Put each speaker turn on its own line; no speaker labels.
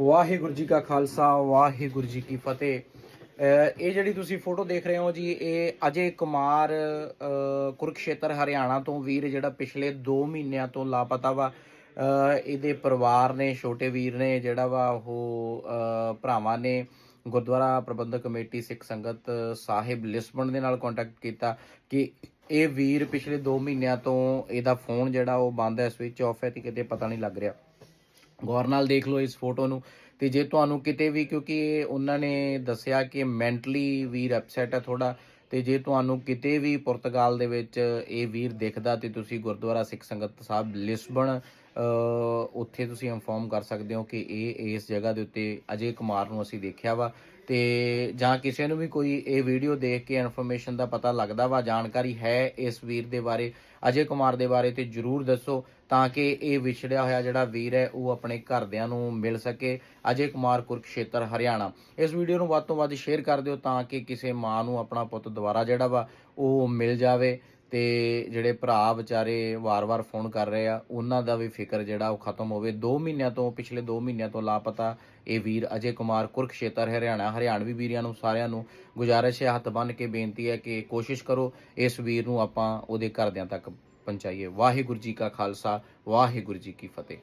ਵਾਹਿਗੁਰੂ ਜੀ ਕਾ ਖਾਲਸਾ, ਵਾਹਿਗੁਰੂ ਜੀ ਕੀ ਫਤਿਹ। ਇਹ ਜਿਹੜੀ ਤੁਸੀਂ ਫੋਟੋ ਦੇਖ ਰਹੇ ਹੋ ਜੀ, ਇਹ ਅਜੇ ਕੁਮਾਰ ਕੁਰਕਸ਼ੇਤਰ, ਹਰਿਆਣਾ ਤੋਂ ਵੀਰ, ਜਿਹੜਾ ਪਿਛਲੇ 2 ਮਹੀਨਿਆਂ ਤੋਂ ਲਾਪਤਾ ਵਾ। ਇਹਦੇ ਪਰਿਵਾਰ ਨੇ, ਛੋਟੇ ਵੀਰ ਨੇ, ਜਿਹੜਾ ਵਾ ਉਹ ਭਰਾਵਾਂ ਨੇ ਗੁਰਦੁਆਰਾ ਪ੍ਰਬੰਧਕ ਕਮੇਟੀ ਸਿੱਖ ਸੰਗਤ ਸਾਹਿਬ ਲਿਸਬਨ ਦੇ ਨਾਲ ਕੰਟੈਕਟ ਕੀਤਾ ਕਿ ਇਹ ਵੀਰ ਪਿਛਲੇ 2 ਮਹੀਨਿਆਂ ਤੋਂ ਇਹਦਾ ਫੋਨ ਜਿਹੜਾ ਉਹ ਬੰਦ ਹੈ ਸਵਿਚ ਆਫ ਹੈ ਤੇ ਕਿਤੇ ਪਤਾ ਨਹੀਂ ਲੱਗ ਰਿਹਾ। ਗੌਰ ਨਾਲ ਦੇਖ ਲਓ ਇਸ ਫੋਟੋ ਨੂੰ। ਤੇ ਜੇ ਤੁਹਾਨੂੰ ਕਿਤੇ ਵੀ, ਕਿਉਂਕਿ ਉਹਨਾਂ ਨੇ ਦੱਸਿਆ ਕਿ ਮੈਂਟਲੀ ਵੀਰ ਅਪਸੈਟ ਹੈ ਥੋੜਾ ਤੇ ਜੇ ਤੁਹਾਨੂੰ ਕਿਤੇ ਵੀ ਪੁਰਤਗਾਲ ਦੇ ਵਿੱਚ ਇਹ ਵੀਰ ਦਿਖਦਾ ਤੇ ਤੁਸੀਂ ਗੁਰਦੁਆਰਾ ਸਿੱਖ ਸੰਗਤ ਸਾਹਿਬ, ਲਿਸਬਨ ਉੱਥੇ ਤੁਸੀਂ ਇਨਫੋਰਮ ਕਰ ਸਕਦੇ ਹੋ ਕਿ ਇਹ ਇਸ ਜਗ੍ਹਾ ਦੇ ਉੱਤੇ ਅਜੇ ਕੁਮਾਰ ਨੂੰ ਅਸੀਂ ਦੇਖਿਆ ਵਾ। ਤੇ ਜਾਂ ਕਿਸੇ ਨੂੰ ਵੀ ਕੋਈ ਇਹ ਵੀਡੀਓ ਦੇਖ ਕੇ ਇਨਫੋਰਮੇਸ਼ਨ ਦਾ ਪਤਾ ਲੱਗਦਾ ਵਾ, ਜਾਣਕਾਰੀ ਹੈ ਇਸ ਵੀਰ ਦੇ ਬਾਰੇ, ਅਜੇ ਕੁਮਾਰ ਦੇ ਬਾਰੇ ਤੇ ਜਰੂਰ ਦੱਸੋ ਤਾਂ ਕਿ ਇਹ ਵਿਛੜਿਆ ਹੋਇਆ ਜਿਹੜਾ ਵੀਰ ਹੈ, ਉਹ ਆਪਣੇ ਘਰਦਿਆਂ ਨੂੰ ਮਿਲ ਸਕੇ। ਅਜੇ ਕੁਮਾਰ ਕੁਰਕਸ਼ੇਤਰ, ਹਰਿਆਣਾ। ਇਸ ਵੀਡੀਓ ਨੂੰ ਵੱਧ ਤੋਂ ਵੱਧ ਸ਼ੇਅਰ ਕਰ ਦਿਓ ਤਾਂ ਕਿ ਕਿਸੇ ਮਾਂ ਨੂੰ ਆਪਣਾ ਪੁੱਤ ਦੁਬਾਰਾ ਜਿਹੜਾ ਵਾ, ਉਹ ਮਿਲ ਜਾਵੇ। ਤੇ ਜਿਹੜੇ ਭਰਾ ਵਿਚਾਰੇ ਵਾਰ-ਵਾਰ ਫੋਨ ਕਰ ਰਹੇ ਆ, ਉਹਨਾਂ ਦਾ ਵੀ ਫਿਕਰ ਜਿਹੜਾ ਉਹ ਖਤਮ ਹੋਵੇ। 2 ਮਹੀਨਿਆਂ ਤੋਂ, ਪਿਛਲੇ 2 ਮਹੀਨਿਆਂ ਤੋਂ ਲਾਪਤਾ ਇਹ ਵੀਰ ਅਜੇ ਕੁਮਾਰ ਕੁਰਕਸ਼ੇਤਰ, ਹਰਿਆਣਾ, ਹਰਿਆਣਵੀ ਵੀਰਾਂ ਨੂੰ, ਸਾਰਿਆਂ ਨੂੰ ਗੁਜ਼ਾਰਿਸ਼ ਹੈ, ਹੱਥ ਬੰਨ ਕੇ ਬੇਨਤੀ ਹੈ ਕਿ ਕੋਸ਼ਿਸ਼ ਕਰੋ ਇਸ ਵੀਰ ਨੂੰ ਆਪਾਂ ਉਹਦੇ ਘਰਦਿਆਂ ਤੱਕ ਪਹੁੰਚਾਈਏ। ਵਾਹਿਗੁਰੂ ਜੀ ਕਾ ਖਾਲਸਾ, ਵਾਹਿਗੁਰੂ ਜੀ ਕੀ ਫਤਿਹ।